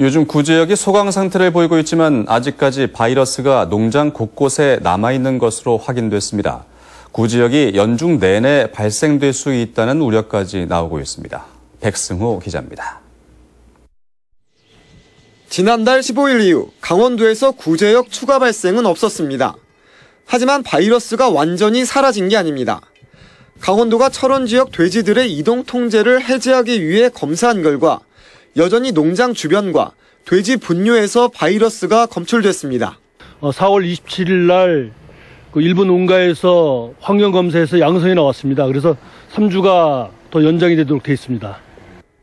요즘 구제역이 소강 상태를 보이고 있지만 아직까지 바이러스가 농장 곳곳에 남아있는 것으로 확인됐습니다. 구제역이 연중 내내 발생될 수 있다는 우려까지 나오고 있습니다. 백승호 기자입니다. 지난달 15일 이후 강원도에서 구제역 추가 발생은 없었습니다. 하지만 바이러스가 완전히 사라진 게 아닙니다. 강원도가 철원 지역 돼지들의 이동 통제를 해제하기 위해 검사한 결과 여전히 농장 주변과 돼지 분뇨에서 바이러스가 검출됐습니다. 4월 27일 날 그 일부 농가에서 환경 검사에서 양성이 나왔습니다. 그래서 3주가 더 연장이 되도록 되어 있습니다.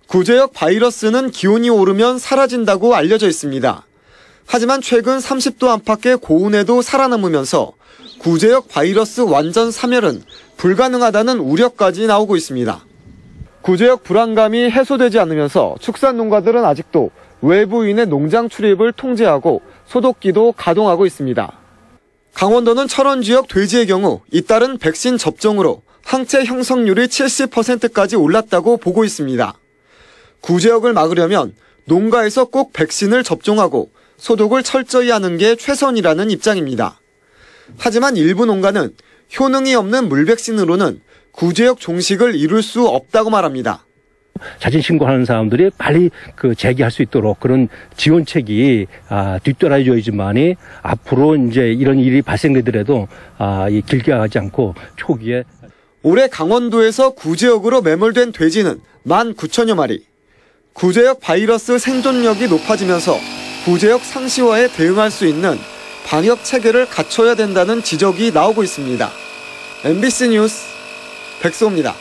구제역 바이러스는 기온이 오르면 사라진다고 알려져 있습니다. 하지만 최근 30도 안팎의 고온에도 살아남으면서 구제역 바이러스 완전 사멸은 불가능하다는 우려까지 나오고 있습니다. 구제역 불안감이 해소되지 않으면서 축산 농가들은 아직도 외부인의 농장 출입을 통제하고 소독기도 가동하고 있습니다. 강원도는 철원 지역 돼지의 경우 잇따른 백신 접종으로 항체 형성률이 70%까지 올랐다고 보고 있습니다. 구제역을 막으려면 농가에서 꼭 백신을 접종하고 소독을 철저히 하는 게 최선이라는 입장입니다. 하지만 일부 농가는 효능이 없는 물백신으로는 구제역 종식을 이룰 수 없다고 말합니다. 자진 신고하는 사람들이 빨리 그 재기할 수 있도록 그런 지원책이 아, 뒤따라줘야지만이 앞으로 이제 이런 일이 발생되더라도 아, 이 길게 가지 않고 초기에 올해 강원도에서 구제역으로 매몰된 돼지는 1만 9천여 마리. 구제역 바이러스 생존력이 높아지면서 구제역 상시화에 대응할 수 있는 방역 체계를 갖춰야 된다는 지적이 나오고 있습니다. MBC 뉴스 백소입니다.